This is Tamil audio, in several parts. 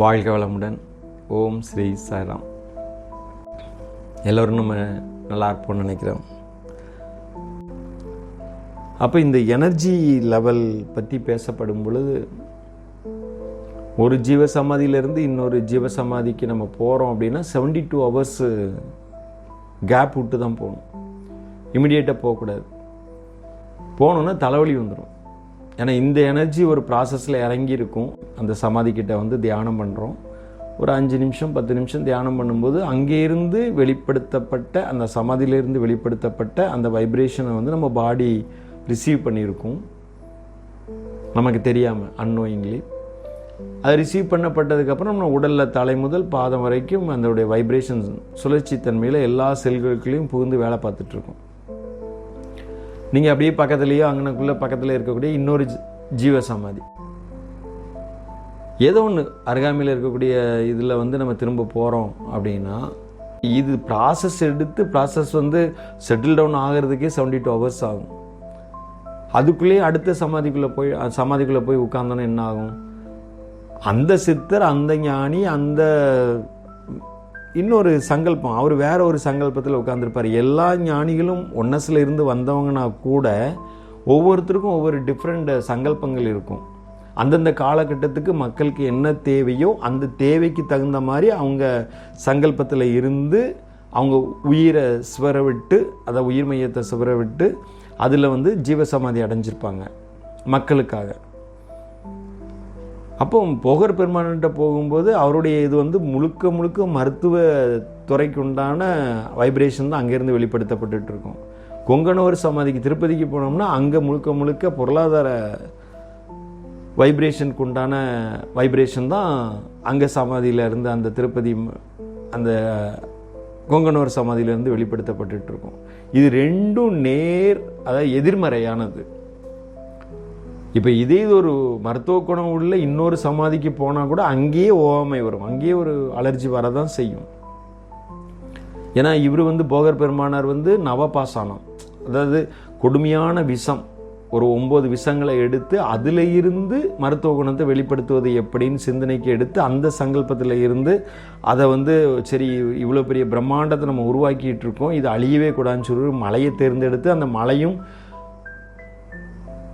வாழ்க வளமுடன். ஓம் ஸ்ரீ சாய்ராம். எல்லோரும் நம்ம நல்லா இருப்போம்னு நினைக்கிறோம். அப்போ இந்த எனர்ஜி லெவல் பற்றி பேசப்படும் பொழுது ஒரு ஜீவசமாதியிலேருந்து இன்னொரு ஜீவசமாதிக்கு நம்ம போகிறோம் அப்படின்னா செவன்டி டூ ஹவர்ஸு கேப் விட்டு தான் போகணும் இமிடியேட்டாக போகக்கூடாது. போனோன்னா தலைவலி வந்துடும் ஏன்னா இந்த எனர்ஜி ஒரு ப்ராசஸில் இறங்கி இருக்கும் அந்த சமாதிக்கிட்ட வந்து தியானம் பண்ணுறோம் ஒரு அஞ்சு நிமிஷம் பத்து நிமிஷம் தியானம் பண்ணும்போது அங்கேருந்து வெளிப்படுத்தப்பட்ட அந்த சமாதியிலேருந்து வெளிப்படுத்தப்பட்ட அந்த வைப்ரேஷனை வந்து நம்ம பாடி ரிசீவ் பண்ணியிருக்கோம். நமக்கு தெரியாமல் அன்னோயிங்லி அது ரிசீவ் பண்ணப்பட்டதுக்கப்புறம் நம்ம உடலில் தலை முதல் பாதம் வரைக்கும் அதோடைய வைப்ரேஷன் சுழற்சி தன்மையில் எல்லா செல்களுக்குள்ளேயும் புகுந்து வேலை பார்த்துட்ருக்கோம் நீங்கள் அப்படியே பக்கத்துலேயோ அங்கனக்குள்ளே பக்கத்தில் இருக்கக்கூடிய இன்னொரு ஜீவ சமாதி. ஏதோ ஒன்று அருகாமையில் இருக்கக்கூடிய இதில் வந்து நம்ம திரும்ப போகிறோம் அப்படின்னா இது ப்ராசஸ் எடுத்து ப்ராசஸ் வந்து செட்டில் டவுன் ஆகிறதுக்கே செவன்டி டூ ஹவர்ஸ் ஆகும். அதுக்குள்ளேயே அடுத்த சமாதிக்குள்ளே போய் சமாதிக்குள்ளே போய் உட்கார்ந்தோன்னா என்ன ஆகும்? அந்த சித்தர் அந்த ஞானி அந்த இன்னொரு சங்கல்பம் அவர் வேற ஒரு சங்கல்பத்தில் உட்காந்துருப்பார் எல்லா ஞானிகளும் ஒன்னஸில் இருந்து வந்தவங்கன்னா கூட ஒவ்வொருத்தருக்கும் ஒவ்வொரு டிஃப்ரெண்ட் சங்கல்பங்கள் இருக்கும். அந்தந்த காலகட்டத்துக்கு மக்களுக்கு என்ன தேவையோ அந்த தேவைக்கு தகுந்த மாதிரி அவங்க சங்கல்பத்தில் இருந்து அவங்க உயிரை சுவர விட்டு அதை உயிர் மையத்தை சுவர விட்டு அதில் வந்து ஜீவசமாதி அடைஞ்சிருப்பாங்க மக்களுக்காக. அப்போ போகர் பெருமான்கிட்ட போகும்போது அவருடைய இது வந்து முழுக்க முழுக்க மருத்துவ துறைக்கு உண்டான வைப்ரேஷன் தான் அங்கேருந்து வெளிப்படுத்தப்பட்டு இருக்கும். கொங்கனூர் சமாதிக்கு திருப்பதிக்கு போனோம்னா அங்கே முழுக்க முழுக்க பொருளாதார வைப்ரேஷனுக்கு உண்டான வைப்ரேஷன் தான் அங்கே சமாதியில் இருந்து அந்த திருப்பதி அந்த கொங்கனூர் சமாதியிலேருந்து வெளிப்படுத்தப்பட்டுட்டு இருக்கும். இது ரெண்டும் நேர் அதாவது எதிர்மறையானது. இப்போ இதே இது ஒரு மருத்துவ குணம் உள்ள இன்னொரு சமாதிக்கு போனால் கூட அங்கேயே ஓவாமை வரும். அங்கேயே ஒரு அலர்ஜி வரதான் செய்யும். ஏன்னா இவர் வந்து போகர் பெருமானார் வந்து நவபாசானம். அதாவது கொடுமையான விஷம். ஒரு ஒம்பது விஷங்களை எடுத்து அதில் இருந்து மருத்துவ குணத்தை வெளிப்படுத்துவது எப்படின்னு சிந்தனைக்கு எடுத்து அந்த சங்கல்பத்தில் இருந்து அதை வந்து சரி இவ்வளோ பெரிய பிரம்மாண்டத்தை நம்ம உருவாக்கிட்டு இருக்கோம். இது அழியவே கூடாதுன்னு சொல்லி ஒரு மலையை தேர்ந்தெடுத்து அந்த மலையும்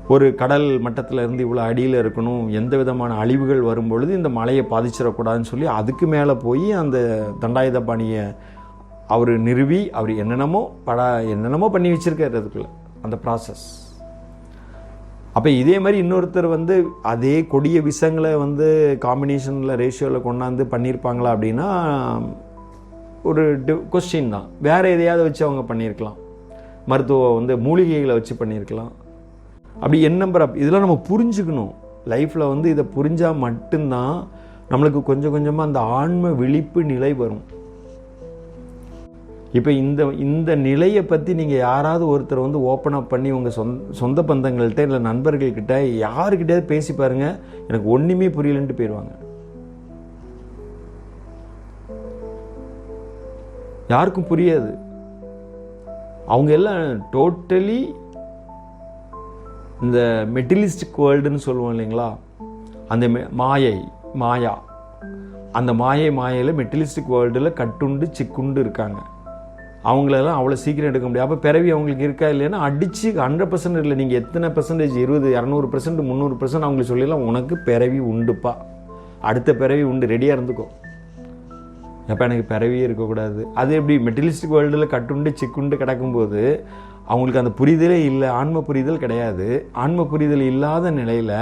ஒரு கடல் மட்டத்தில் இருந்து இவ்வளோ அடியில் இருக்கணும் எந்த விதமான அழிவுகள் வரும்பொழுது இந்த மலையை பாதிச்சிடக்கூடாதுன்னு சொல்லி அதுக்கு மேலே போய் அந்த தண்டாயுத பாணியை அவர் நிறுவி அவர் என்னென்னமோ பட என்னென்னமோ பண்ணி வச்சுருக்காரு அதுக்குள்ள அந்த ப்ராசஸ் அப்போ இதே மாதிரி இன்னொருத்தர் வந்து அதே கொடிய விஷங்களை வந்து காம்பினேஷனில் ரேஷியோவில் கொண்டாந்து பண்ணியிருப்பாங்களா அப்படின்னா ஒரு கொஸ்டின் தான். வேற எதையாவது வச்சு அவங்க பண்ணியிருக்கலாம் மருத்துவ வந்து மூலிகைகளை வச்சு பண்ணியிருக்கலாம் அப்படி என் நம்பர் அப் இதெல்லாம் நம்ம புரிஞ்சுக்கணும். லைஃப்பில் வந்து இதை புரிஞ்சால் மட்டும்தான் நம்மளுக்கு கொஞ்சம் கொஞ்சமாக அந்த ஆன்ம விழிப்பு நிலை வரும். இப்போ இந்த இந்த நிலையை பற்றி நீங்கள் யாராவது ஒருத்தர் வந்து ஓப்பன் அப் பண்ணி உங்கள் சொந்த சொந்த பந்தங்கள்கிட்ட இல்லை நண்பர்கள்கிட்ட யாருக்கிட்டையாவது பேசி பாருங்க எனக்கு ஒன்றுமே புரியலன்ட்டு போயிடுவாங்க யாருக்கும் புரியாது. அவங்க எல்லாம் டோட்டலி இந்த மெட்டிலிஸ்ட் வேர்ல்டுன்னு சொல்லுவோம் இல்லைங்களா? அந்த மெ- மாயை மாயா. அந்த மாயை மாயையில் மெட்டீரியலிஸ்டிக் வேர்ல்டில் கட்டுண்டு சிக்குண்டு இருக்காங்க. அவங்களெல்லாம் அவ்வளோ சீக்கிரம் எடுக்க முடியாது. அப்போ பிறவி அவங்களுக்கு இருக்கா இல்லைன்னா அடித்து ஹண்ட்ரட் பர்சன்ட் இல்லை. நீங்கள் எத்தனை பர்சன்டேஜ் இருபது இரநூறு பர்சன்ட் முந்நூறு பர்சன்ட் அவங்களுக்கு சொல்லிடலாம். உனக்கு பிறவி உண்டுப்பா. அடுத்த பிறவி உண்டு. ரெடியாக இருந்துக்கோ. அப்போ எனக்கு பிறவியே இருக்கக்கூடாது. அது எப்படி? மெட்டீரியலிஸ்டிக் வேர்ல்டில் கட்டுண்டு சிக்குண்டு கிடக்கும்போது அவங்களுக்கு அந்த புரிதலே இல்லை ஆன்ம புரிதல் கிடையாது. ஆன்ம புரிதல் இல்லாத நிலையில்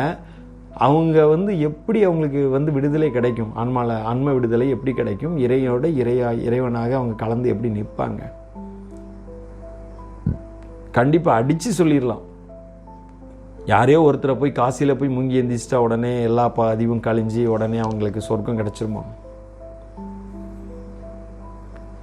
அவங்க வந்து எப்படி அவங்களுக்கு வந்து விடுதலை கிடைக்கும்? ஆன்மால ஆன்ம விடுதலை எப்படி கிடைக்கும்? இறையோட இறையா இறைவனாக அவங்க கலந்து எப்படி நிற்பாங்க? கண்டிப்பாக அடித்து சொல்லிடலாம். யாரையோ ஒருத்தரை போய் காசியில் போய் முங்கி எந்திரிச்சிட்டா உடனே எல்லா பதிவும் கழிஞ்சு உடனே அவங்களுக்கு சொர்க்கம் கிடச்சிருமா?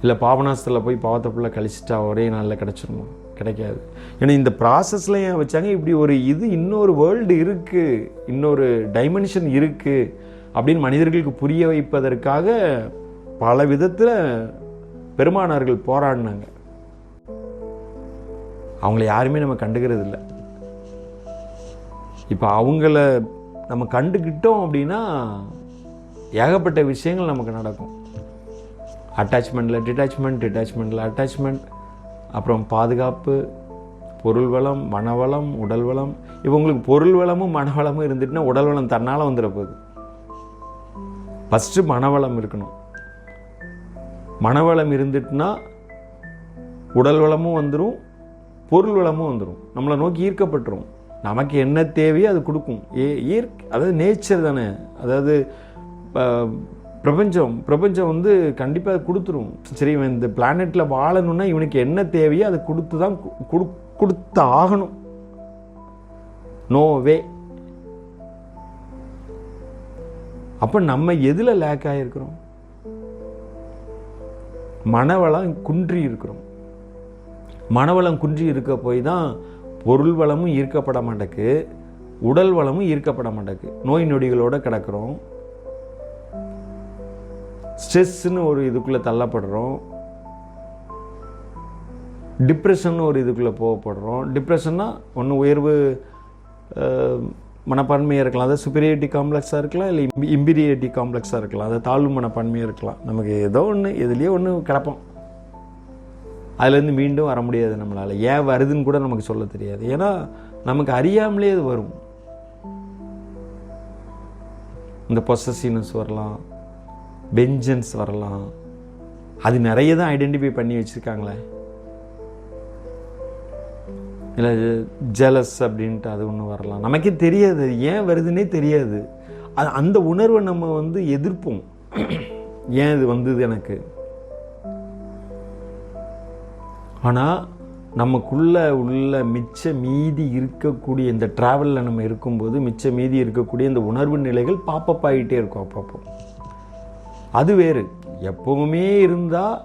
இல்லை பாபநாசத்தில் போய் பாவத்தை ஃபுல்லாக கழிச்சிட்டா ஒரே நாளில் கிடச்சிருமா? கிடைக்காது. ஏன்னா இந்த ப்ராசஸில் ஏன் வச்சாங்க? இப்படி ஒரு இது இன்னொரு வேர்ல்டு இருக்குது இன்னொரு டைமென்ஷன் இருக்குது அப்படின்னு மனிதர்களுக்கு புரிய வைப்பதற்காக பல விதத்தில் பெருமானார்கள் போராடினாங்க. அவங்கள யாருமே நம்ம கண்டுக்கிறது இல்லை. இப்போ அவங்கள நம்ம கண்டுக்கிட்டோம் அப்படின்னா ஏகப்பட்ட விஷயங்கள் நமக்கு நடக்கும். அட்டாச்மெண்ட்டில் டிட்டாச்மெண்ட் டிட்டாச்மெண்ட்டில் அட்டாச்மெண்ட் அப்புறம் பாதுகாப்பு பொருள் வளம் மனவளம் உடல் வளம் இப்போ உங்களுக்கு பொருள் வளமும் மனவளமும் இருந்துட்டுனா உடல் வளம் தன்னால் வந்துட போகுது. ஃபஸ்ட்டு மனவளம் இருக்கணும். மனவளம் இருந்துட்டுனா உடல் வளமும் வந்துடும் பொருள் வளமும் வந்துடும் நம்மளை நோக்கி ஈர்க்கப்பட்டுரும். நமக்கு என்ன தேவையோ அது கொடுக்கும். ஏ ஈர்க் அதாவது நேச்சர் தானே. அதாவது பிரபஞ்சம் பிரபஞ்சம் வந்து கண்டிப்பாக அது கொடுத்துரும். சரி இவன் இந்த பிளானெட்டில் வாழணும்னா இவனுக்கு என்ன தேவையோ அதை கொடுத்து தான் கு- கொடு கொடுத்து ஆகணும். நோ வே அப்போ நம்ம எதில் லேக் ஆகிருக்கிறோம் மனவளம் குன்றி இருக்கிறோம். மனவளம் குன்றி இருக்க போய் தான் பொருள் வளமும் ஈர்க்கப்பட மாட்டேக்கு உடல் வளமும் ஈர்க்கப்பட மாட்டேக்கு. நோய் நொடிகளோட கிடக்கிறோம். ஸ்ட்ரெஸ்ஸுன்னு ஒரு இதுக்குள்ளே தள்ளப்படுறோம். டிப்ரெஷன் ஒரு இதுக்குள்ளே போகப்படுறோம். டிப்ரெஷன்னா ஒன்று உயர்வு மனப்பான்மையாக இருக்கலாம். அதாவது சுப்பீரியாரிட்டி காம்ப்ளெக்ஸாக இருக்கலாம் இல்லை இம்பீரியாரிட்டி காம்ப்ளெக்ஸாக இருக்கலாம். அது தாழ்வு மனப்பான்மையாக இருக்கலாம். நமக்கு ஏதோ ஒன்று எதுலேயோ ஒன்று கிடப்போம். அதுலேருந்து மீண்டும் வர முடியாது நம்மளால். ஏன் வருதுன்னு கூட நமக்கு சொல்ல தெரியாது. ஏன்னா நமக்கு அறியாமலே அது வரும். இந்த பொசசிவ்னஸ் வரலாம். வெஞ்சன்ஸ் வரலாம். அது நிறைய தான் ஐடென்டிஃபை பண்ணி வச்சுருக்காங்களே. இல்லை ஜெலஸ் அப்படின்ட்டு அது ஒன்று வரலாம். நமக்கே தெரியாது. ஏன் வருதுன்னே தெரியாது. அது அந்த உணர்வை நம்ம வந்து எதிர்ப்போம். ஏன் இது வந்தது எனக்கு? ஆனால் நமக்குள்ளே உள்ள மிச்ச மீதி இருக்கக்கூடிய இந்த ட்ராவலில் நம்ம இருக்கும்போது மிச்ச மீதி இருக்கக்கூடிய இந்த உணர்வு நிலைகள் பாப்பப் ஆகிட்டே இருக்கும் அப்பப்போ. அது வேறு. எப்போவுமே இருந்தால்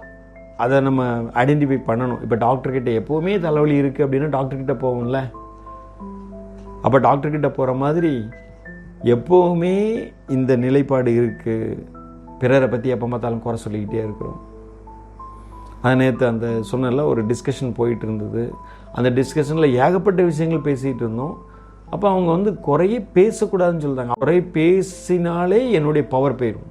அதை நம்ம ஐடென்டிஃபை பண்ணணும். இப்போ டாக்டர்கிட்ட எப்போவுமே தலைவலி இருக்குது அப்படின்னா டாக்டர்கிட்ட போவோம்ல. அப்போ டாக்டர்கிட்ட போகிற மாதிரி எப்போவுமே இந்த நிலைப்பாடு இருக்குது பிறரை பற்றி எப்போ பார்த்தாலும் குறை சொல்லிக்கிட்டே இருக்கிறோம். அது நேற்று அந்த சொன்னல ஒரு டிஸ்கஷன் போயிட்டு இருந்தது. அந்த டிஸ்கஷனில் ஏகப்பட்ட விஷயங்கள் பேசிகிட்டு இருந்தோம். அப்போ அவங்க வந்து குறைய பேசக்கூடாதுன்னு சொல்லிட்டாங்க குறைய பேசினாலே என்னுடைய பவர் போயிடும்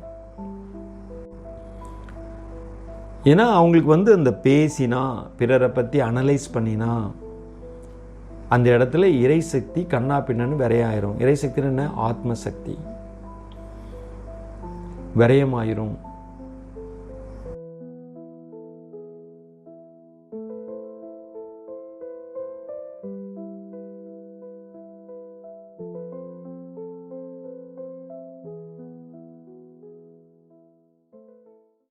ஏன்னா அவங்களுக்கு வந்து அந்த பேசினா பிறரை பற்றி அனலைஸ் பண்ணினா அந்த இடத்துல இறைசக்தி கண்ணா பின்னன்னு விரையாயிரும். இறைசக்தின்னு என்ன? ஆத்ம சக்தி விரயமாயிரும்.